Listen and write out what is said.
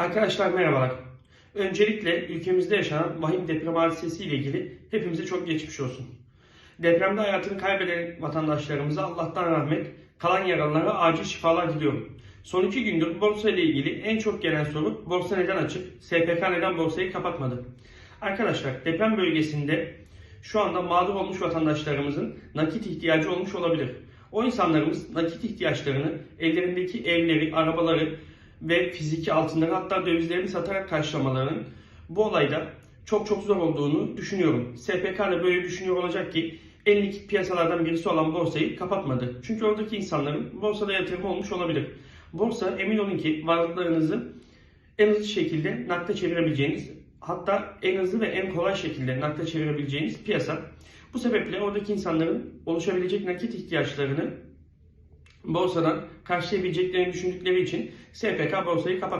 Arkadaşlar merhabalar. Öncelikle ülkemizde yaşanan vahim deprem hadisesi ile ilgili hepimize çok geçmiş olsun. Depremde hayatını kaybeden vatandaşlarımıza Allah'tan rahmet, kalan yaralılara acil şifalar diliyorum. Son iki gündür borsa ile ilgili en çok gelen soru borsa neden açık, SPK neden borsayı kapatmadı? Arkadaşlar deprem bölgesinde şu anda mağdur olmuş vatandaşlarımızın nakit ihtiyacı olmuş olabilir. O insanlarımız nakit ihtiyaçlarını ellerindeki evleri, arabaları ve fiziki altınları hatta dövizlerini satarak karşılamalarının bu olayda çok çok zor olduğunu düşünüyorum. SPK da böyle düşünüyor olacak ki en likit piyasalardan birisi olan borsayı kapatmadı. Çünkü oradaki insanların borsada yatırımı olmuş olabilir. Borsa emin olun ki varlıklarınızı en hızlı şekilde nakde çevirebileceğiniz hatta en hızlı ve en kolay şekilde nakde çevirebileceğiniz piyasa. Bu sebeple oradaki insanların oluşabilecek nakit ihtiyaçlarını borsadan karşılayabileceklerini düşündükleri için SPK borsayı kapat